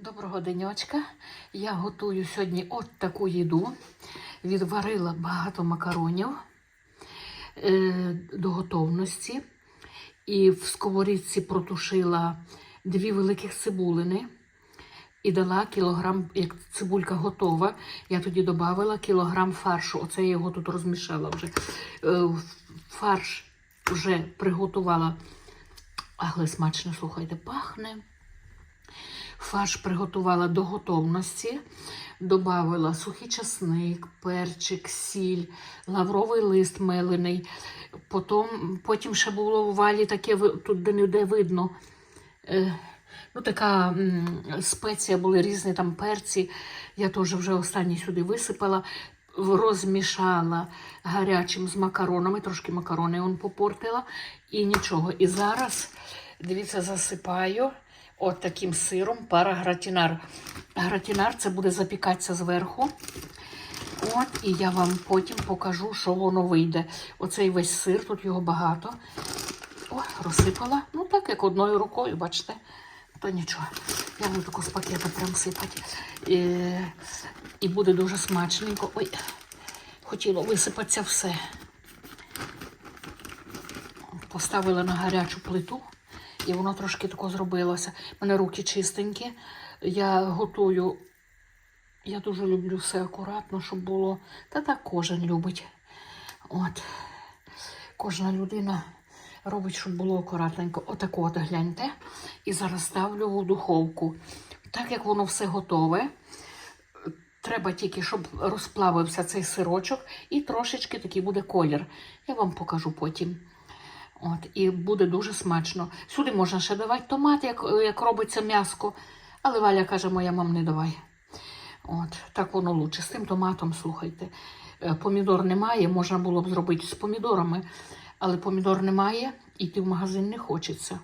Доброго денечка. Я готую сьогодні от таку їду. Відварила багато макаронів е, до готовності. І в сковорідці протушила дві великих цибулини. І дала кілограм, як цибулька готова, я тоді додавала кілограм фаршу. Оце я його тут розмішала вже. Е, Фарш вже приготувала. Але смачно, слухайте, пахне. Фарш приготувала до готовності, додавила сухий часник, перчик, сіль, лавровий лист мелений. Потім, потім ще було в валі таке, тут де не видно. Е, ну, така спеція були різні там перці. Я теж вже останні сюди висипала, розмішала гарячим з макаронами, трошки макарони он попортила і нічого. І зараз, дивіться, засипаю от таким сиром парагратінар. Гратінар це буде запікатися зверху. От, і я вам потім покажу, що воно вийде. Оцей весь сир, тут його багато. О, розсипала. Ну так, як одною рукою, бачите. То нічого. Я буду таку з пакета прям сипати. І, і буде дуже смачненько. Ой, хотіло висипатися все. Поставила на гарячу плиту, і воно трошки тако зробилося. У мене руки чистенькі. Я готую. Я дуже люблю все акуратно, щоб було. Та так кожен любить. От. Кожна людина робить, щоб було акуратненько. Отако от гляньте. І зараз ставлю в духовку. Так як воно все готове, треба тільки, щоб розплавився цей сирочок, і трошечки такий буде колір. Я вам покажу потім. От, і буде дуже смачно. Сюди можна ще давати томат, як, як робиться м'яско. Але Валя каже, моя мам, не давай. От, так воно лучше. З тим томатом, слухайте. Е, Помідор немає, можна було б зробити з помідорами, але помідор немає, іти в магазин не хочеться.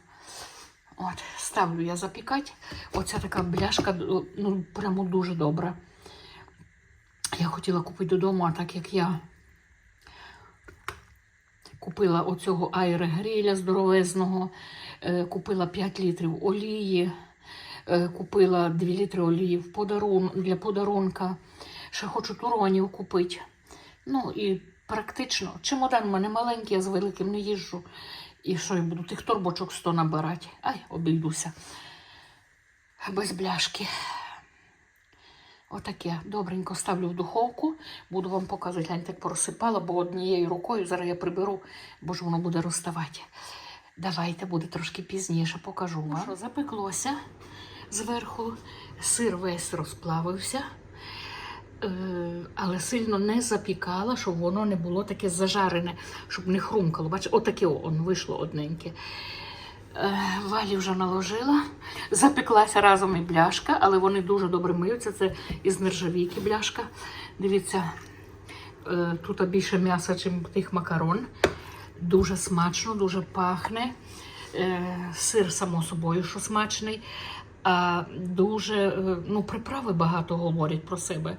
От, ставлю я запікати. Оця така бляшка, ну, прямо дуже добра. Я хотіла купити додому, а так як я купила оцього айрегріля здоровезного, е, купила 5 літрів олії, е, купила 2 літри олії для подарунка. Ще хочу туронів купити. Ну і практично, чемодан у мене маленький, я з великим не їжджу. І що я буду тих торбочок 100 набирати. Ай, обійдуся. Без бляшки. Отаке. Добренько ставлю в духовку. Буду вам показувати, гляньте, як порозсипала, бо однією рукою зараз я приберу, бо ж воно буде розставати. Давайте, буде трошки пізніше, покажу вам. Що запеклося зверху, сир весь розплавився, е, але сильно не запікала, щоб воно не було таке зажарене, щоб не хрумкало. Бачите, отаке он вийшло одненьке. Е, Валі вже наложила. Запеклася разом і бляшка, але вони дуже добре миються. Це із нержавійки бляшка. Дивіться, е, тут більше м'яса, ніж тих макарон. Дуже смачно, дуже пахне. Е, Сир, само собою, що смачний. А дуже, ну, приправи багато говорять про себе.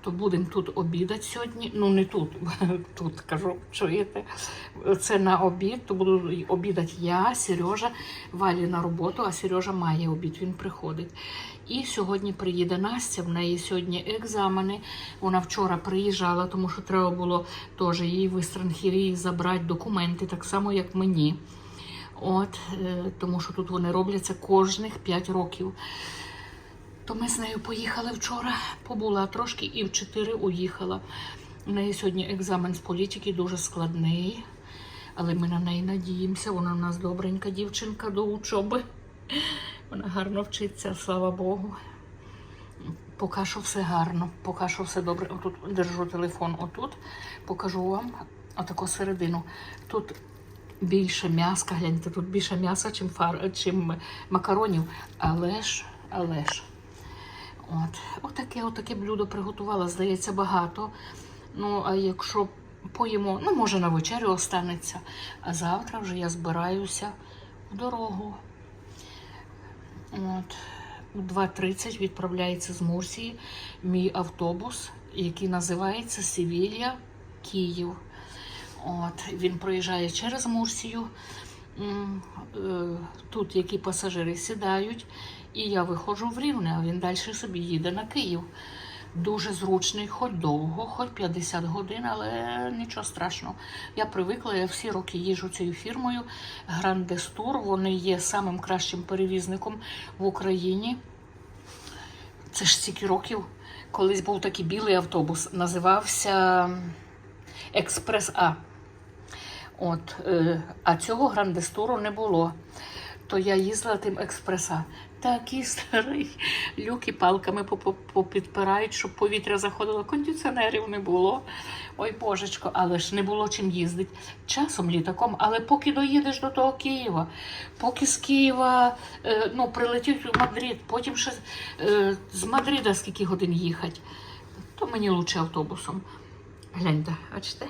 То будемо тут обідати сьогодні. Ну, не тут, тут кажу, чуєте. Це на обід, то буду обідати я, Сережа, Валі на роботу, а Сережа має обід, він приходить. І сьогодні приїде Настя, в неї сьогодні екзамени. Вона вчора приїжджала, тому що треба було теж їй в Істранхірії забрати документи, так само, як мені. От, е, тому що тут вони робляться кожних 5 років. То ми з нею поїхали вчора, побула трошки і в 4 уїхала. У неї сьогодні екзамен з політики дуже складний, але ми на неї надіємося. Вона у нас добренька дівчинка до учоби. Вона гарно вчиться, слава Богу. Поки що все гарно, поки що все добре. Отут держу телефон отут, покажу вам отаку середину. Тут більше м'яска, гляньте, тут більше м'яса, чим, фар, чим макаронів, але ж, але ж. От. Отаке, отаке блюдо приготувала, здається, багато. Ну, а якщо поїмо, ну, може, на вечерю останеться. А завтра вже я збираюся в дорогу. От. У 2.30 відправляється з Мурсії мій автобус, який називається Севілля Київ. От. Він проїжджає через Мурсію. е, тут які пасажири сідають, і я виходжу в Рівне, а він далі собі їде на Київ. Дуже зручний, хоч довго, хоч 50 годин, але нічого страшного. Я привикла, я всі роки їжджу цією фірмою Tour. Вони є самим кращим перевізником в Україні. Це ж стільки років. Колись був такий білий автобус, називався Експрес А. От, е, а цього грандестуру не було. То я їздила тим експреса. Такий старий. Люки палками попідпирають, щоб повітря заходило. Кондиціонерів не було. Ой, божечко, але ж не було чим їздити. Часом літаком, але поки доїдеш до того Києва, поки з Києва е, ну, прилетів в Мадрид, потім ще е, з Мадрида скільки годин їхати, то мені лучше автобусом. Гляньте, бачите?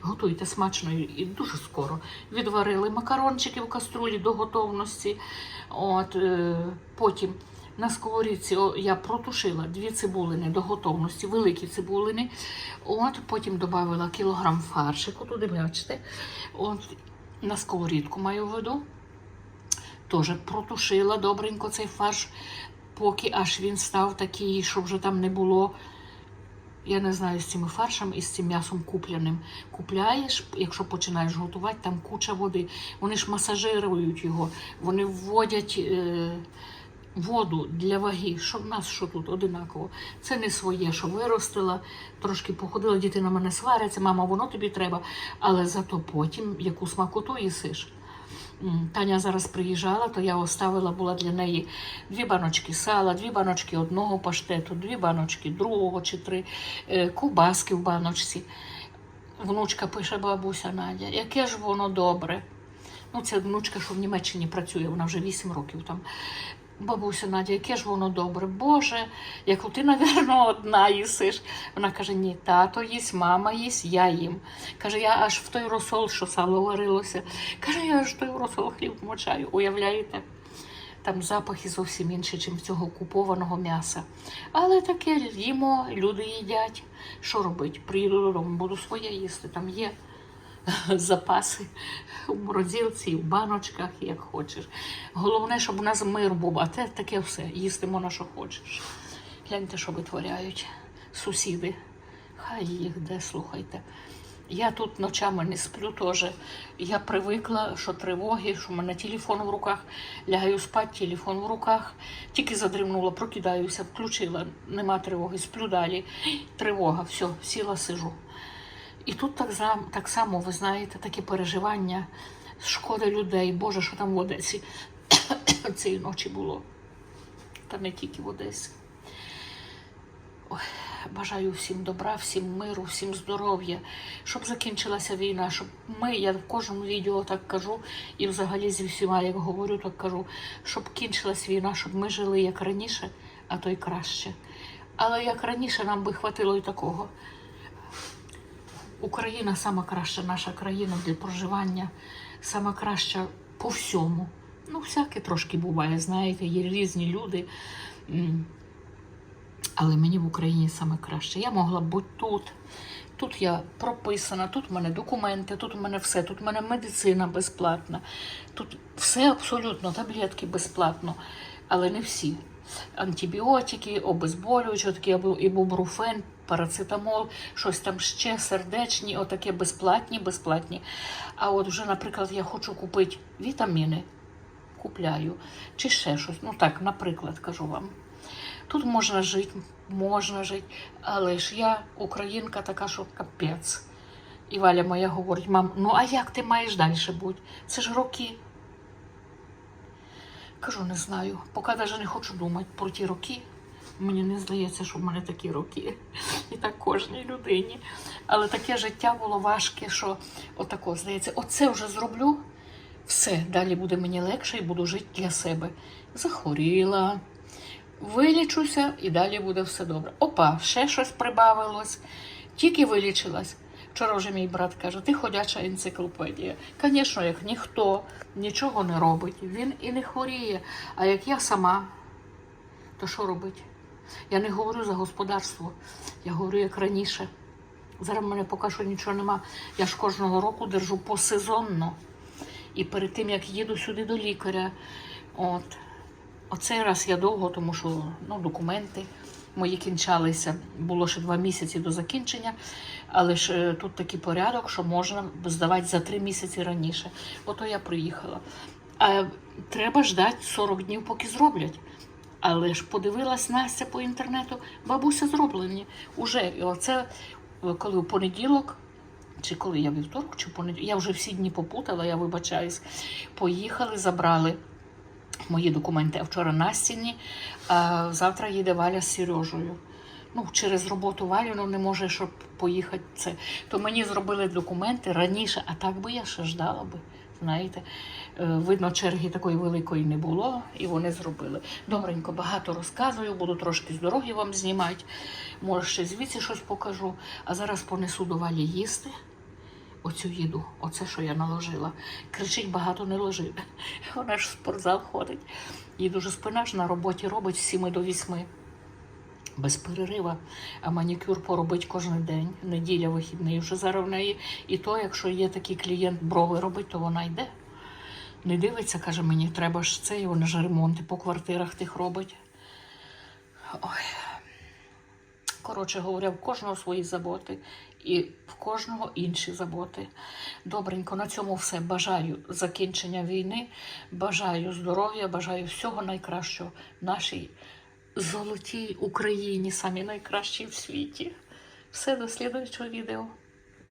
Готуйте смачно і дуже скоро. Відварили макарончики в каструлі до готовності. От, е, потім на сковорідці я протушила дві цибулини до готовності, великі цибулини. От, потім додала кілограм фаршику, туди бачите. От, на сковорідку маю в виду. Теж протушила добренько цей фарш, поки аж він став такий, щоб вже там не було я не знаю з цими фаршами і з цим м'ясом купляним. Купляєш, якщо починаєш готувати, там куча води. Вони ж масажирують його, вони вводять е, воду для ваги. Що в нас що тут одинаково. Це не своє, що виростила, трошки походила, діти на мене сваряться, мама, воно тобі треба. Але зато потім яку смакоту їсиш. Таня зараз приїжджала, то я оставила була для неї дві баночки сала, дві баночки одного паштету, дві баночки другого чи три, кубаски в баночці. Внучка пише бабуся Надя, яке ж воно добре. Ну, це внучка, що в Німеччині працює, вона вже 8 років там. Бабуся Надя, яке ж воно добре. Боже, як ти, напевно, одна їсиш. Вона каже: ні, тато їсть, мама їсть, я їм. Каже, я аж в той розсол, що сало варилося. Каже, я аж в той розсол хліб мочаю. Уявляєте? Там запахи зовсім інші, ніж цього купованого м'яса. Але таке їмо, люди їдять. Що робити? Приїду додому, буду своє їсти. Там є запаси у морозилці, в баночках, як хочеш. Головне, щоб у нас мир був, а те таке все. Їстимо на що хочеш. Гляньте, що витворяють сусіди. Хай їх де, слухайте. Я тут ночами не сплю теж. Я привикла, що тривоги, що в мене телефон в руках, лягаю спати, телефон в руках. Тільки задрімнула, прокидаюся, включила, нема тривоги, сплю далі. Тривога, все, сіла, сижу. І тут так, так само, ви знаєте, такі переживання, шкода людей. Боже, що там в Одесі цієї ночі було. Та не тільки в Одесі. Ой, бажаю всім добра, всім миру, всім здоров'я, щоб закінчилася війна, щоб ми, я в кожному відео так кажу, і взагалі зі всіма, як говорю, так кажу, щоб кінчилась війна, щоб ми жили як раніше, а то й краще. Але як раніше нам би хватило і такого. Україна сама краща наша країна для проживання, сама краща по всьому. Ну, всяке трошки буває, знаєте, є різні люди. Але мені в Україні саме краще. Я могла б бути тут. Тут я прописана, тут в мене документи, тут у мене все, тут в мене медицина безплатна, тут все абсолютно, таблетки безплатно, але не всі. Антибіотики, обезболюючі, такі ібупрофен, парацетамол, щось там ще, сердечні, отаке безплатні, безплатні. А от вже, наприклад, я хочу купити вітаміни, купляю, чи ще щось. Ну так, наприклад, кажу вам. Тут можна жити, можна жити, але ж я українка така, що капець. І Валя моя говорить, мам, ну а як ти маєш далі бути? Це ж роки. Кажу, не знаю. Поки навіть не хочу думати про ті роки. Мені не здається, що в мене такі роки. І так кожній людині. Але таке життя було важке, що отако, здається, оце вже зроблю. Все, далі буде мені легше і буду жити для себе. Захворіла, вилічуся і далі буде все добре. Опа, ще щось прибавилось. Тільки вилічилась. Вчора вже мій брат каже, ти ходяча енциклопедія. Звісно, як ніхто нічого не робить, він і не хворіє. А як я сама, то що робити? Я не говорю за господарство, я говорю як раніше. Зараз в мене поки що нічого нема. Я ж кожного року держу посезонно. І перед тим, як їду сюди до лікаря, от, оцей раз я довго, тому що ну, документи мої кінчалися. Було ще два місяці до закінчення, але ж е, тут такий порядок, що можна здавати за три місяці раніше. Ото я приїхала. А треба ждати 40 днів, поки зроблять. Але ж подивилась Настя по інтернету, бабуся зроблені. Уже і оце е, коли в понеділок, чи коли я вівторок, чи понеділок, я вже всі дні попутала, я вибачаюсь. Поїхали, забрали мої документи. А вчора Настіні, а завтра їде Валя з Сережею. Ну, через роботу Валі ну, не може, щоб поїхати це. То мені зробили документи раніше, а так би я ще ждала би. Знаєте, Е, видно, черги такої великої не було, і вони зробили. Добренько, багато розказую, буду трошки з дороги вам знімати. Може, ще звідси щось покажу. А зараз понесу до Валі їсти оцю їду, оце, що я наложила. Кричить, багато не ложи. Вона ж в спортзал ходить. Їй дуже спина ж на роботі робить з 7 до 8. Без перерива, а манікюр поробить кожен день. Неділя вихідний вже зараз в неї. І то, якщо є такий клієнт брови робить, то вона йде. Не дивиться, каже, мені треба ж це, і вона ж ремонти по квартирах тих робить. Ой. Коротше говоря, в кожного свої заботи і в кожного інші заботи. Добренько, на цьому все. Бажаю закінчення війни, бажаю здоров'я, бажаю всього найкращого нашій золотій Україні, самі найкращі в світі. Все до слідуючого відео.